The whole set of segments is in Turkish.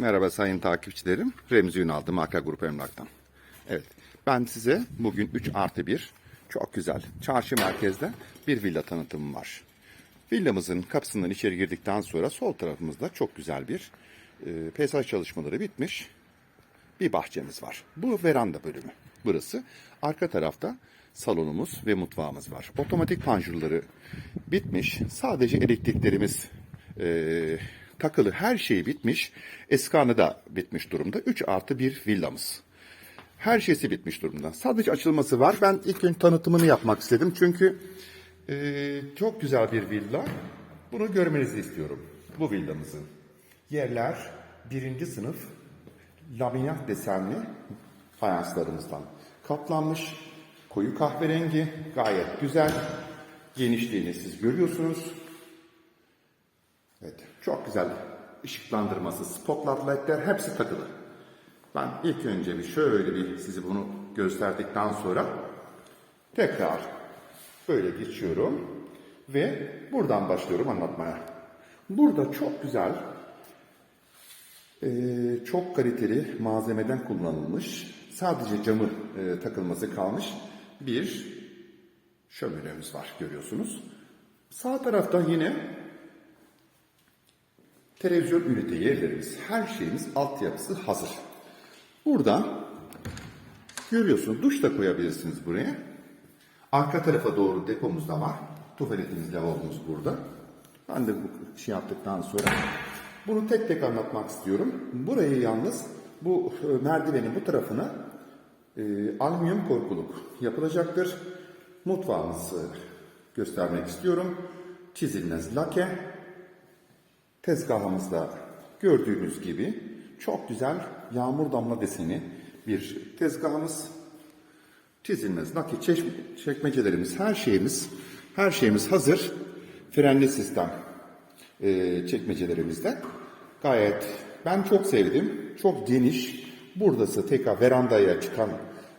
Merhaba sayın takipçilerim. Remzi Ünal'dı Marka Grup Emlak'tan. Evet ben size bugün 3 artı 1 çok güzel çarşı merkezde bir villa tanıtımım var. Villamızın kapısından içeri girdikten sonra sol tarafımızda çok güzel bir e, peyzaj çalışmaları bitmiş bir bahçemiz var. Bu veranda bölümü burası. Arka tarafta salonumuz ve mutfağımız var. Otomatik panjurları bitmiş. Sadece elektriklerimiz e, takılı her şey bitmiş. Eskanı da bitmiş durumda. 3 artı bir villamız. Her şeysi bitmiş durumda. Sadece açılması var. Ben ilk gün tanıtımını yapmak istedim. Çünkü e, çok güzel bir villa. Bunu görmenizi istiyorum. Bu villamızın. Yerler birinci sınıf laminat desenli fayanslarımızdan kaplanmış. Koyu kahverengi, gayet güzel. Genişliğini siz görüyorsunuz. Evet, çok güzel ışıklandırması, spotlight ledler hepsi takılı. Ben ilk önce bir şöyle bir sizi bunu gösterdikten sonra tekrar böyle geçiyorum ve buradan başlıyorum anlatmaya. Burada çok güzel ee, çok kaliteli malzemeden kullanılmış, sadece camı e, takılması kalmış bir şöminemiz var görüyorsunuz. Sağ tarafta yine televizyon ünite yerlerimiz, her şeyimiz altyapısı hazır. Burada görüyorsunuz duş da koyabilirsiniz buraya. Arka tarafa doğru depomuz da var. Tuvaletimiz, lavabomuz burada. Ben de bu şey yaptıktan sonra bunu tek tek anlatmak istiyorum. Burayı yalnız bu e, merdivenin bu tarafına e, alüminyum korkuluk yapılacaktır. Mutfağımızı göstermek istiyorum. Çizilmez lake. Tezgahımızda gördüğünüz gibi çok güzel yağmur damla deseni bir tezgahımız. Çizilmez lake çeşme- çekmecelerimiz, her şeyimiz, her şeyimiz hazır. Frenli sistem e, çekmecelerimizde. Gayet ben çok sevdim. Çok geniş. Buradası tekrar verandaya çıkan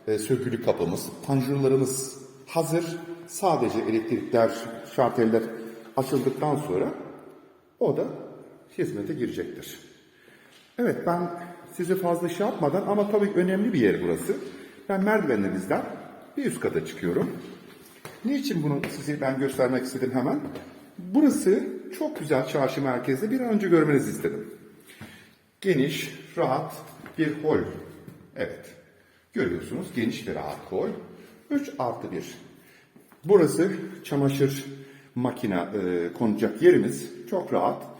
e, sökülü kapımız. Panjurlarımız hazır. Sadece elektrikler, şarteller açıldıktan sonra o da hizmete girecektir. Evet ben sizi fazla şey yapmadan ama tabii önemli bir yer burası. Ben merdivenlerimizden bir üst kata çıkıyorum. Niçin bunu size ben göstermek istedim hemen? Burası çok güzel çarşı merkezde bir an önce görmenizi istedim. Geniş, rahat bir hol. Evet. Görüyorsunuz geniş ve rahat hol. 3 artı 1. Burası çamaşır makine e, konacak yerimiz. Çok rahat.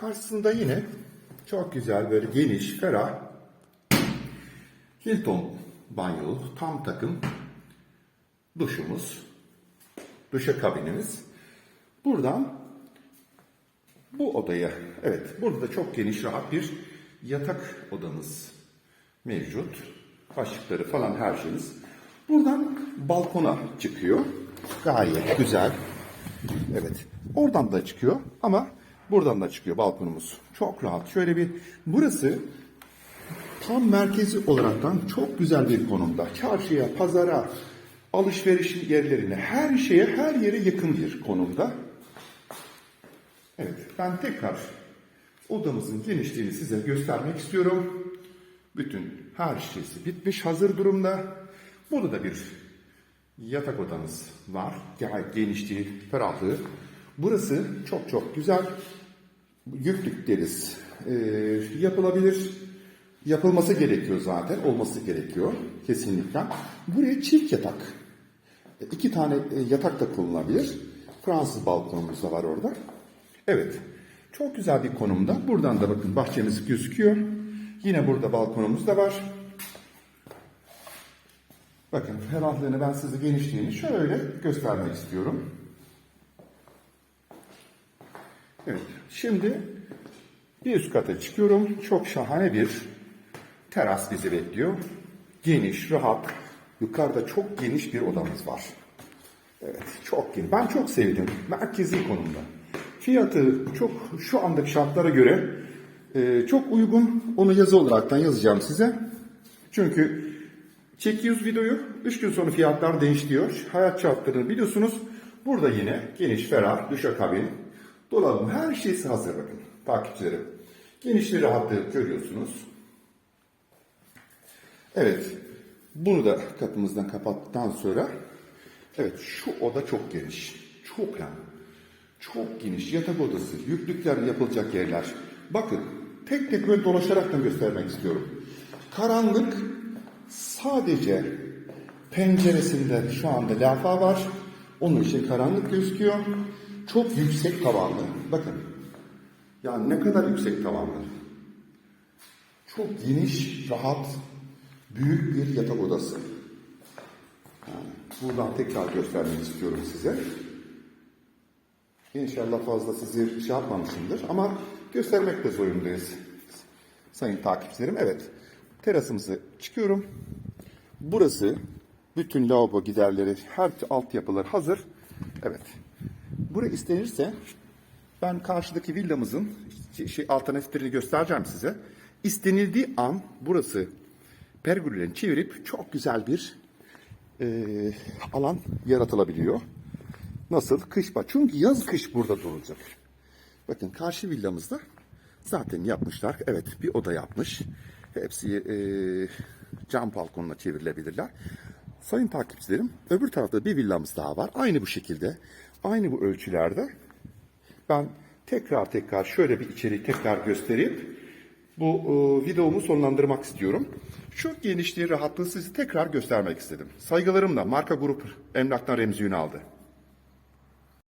Karşısında yine çok güzel böyle geniş, ferah Hilton banyolu tam takım duşumuz, duşa kabinimiz. Buradan bu odaya, evet burada da çok geniş rahat bir yatak odamız mevcut. Kaşıkları falan her şeyimiz. Buradan balkona çıkıyor. Gayet güzel. Evet. Oradan da çıkıyor ama buradan da çıkıyor balkonumuz. Çok rahat. Şöyle bir burası tam merkezi olaraktan çok güzel bir konumda. Çarşıya, pazara, alışveriş yerlerine, her şeye, her yere yakın bir konumda. Evet, ben tekrar odamızın genişliğini size göstermek istiyorum. Bütün her şeysi bitmiş, hazır durumda. Burada da bir yatak odamız var. Gayet genişliği, ferahlığı. Burası çok çok güzel. Yüklük deriz. Ee, yapılabilir. Yapılması gerekiyor zaten. Olması gerekiyor. Kesinlikle. Buraya çift yatak. E, İki tane e, yatak da kullanılabilir. Fransız balkonumuz da var orada. Evet. Çok güzel bir konumda. Buradan da bakın bahçemiz gözüküyor. Yine burada balkonumuz da var. Bakın ferahlığını ben size genişliğini şöyle göstermek istiyorum. Evet. Şimdi bir üst kata çıkıyorum. Çok şahane bir teras bizi bekliyor. Geniş, rahat. Yukarıda çok geniş bir odamız var. Evet, çok geniş. Ben çok sevdim. Merkezi konumda. Fiyatı çok şu andaki şartlara göre e, çok uygun. Onu yazı olaraktan yazacağım size. Çünkü çekiyoruz videoyu. 3 gün sonra fiyatlar değişiyor. Hayat şartlarını biliyorsunuz. Burada yine geniş, ferah, duşakabin, dolabım her şeysi hazır bakın takipçilerim. Genişliği rahatlığı görüyorsunuz. Evet. Bunu da kapımızdan kapattıktan sonra evet şu oda çok geniş. Çok yani. Çok geniş. Yatak odası, yüklükler yapılacak yerler. Bakın tek tek böyle dolaşarak da göstermek istiyorum. Karanlık sadece penceresinde şu anda lafa var. Onun için karanlık gözüküyor. Çok yüksek tavanlı. Bakın. Yani ne kadar yüksek tavanlı. Çok geniş, rahat, büyük bir yatak odası. Yani buradan tekrar göstermek istiyorum size. İnşallah fazla sizi şey yapmamışımdır ama göstermekte zorundayız. Sayın takipçilerim, evet. Terasımızı çıkıyorum. Burası bütün lavabo giderleri, her altyapılar hazır. Evet. Burası istenirse ben karşıdaki villamızın şey, alternatiflerini göstereceğim size. İstenildiği an burası pergüllerini çevirip çok güzel bir e, alan yaratılabiliyor. Nasıl? Kış bak. Çünkü yaz kış burada duracak. Bakın karşı villamızda zaten yapmışlar. Evet bir oda yapmış. Hepsi e, cam balkonuna çevrilebilirler. Sayın takipçilerim öbür tarafta bir villamız daha var. Aynı bu şekilde. Aynı bu ölçülerde. Ben tekrar tekrar şöyle bir içeriği tekrar gösterip bu e, videomu sonlandırmak istiyorum. Şu genişliği, rahatlığı sizi tekrar göstermek istedim. Saygılarımla Marka Grup Emlak'tan Remzi Ünal'dı.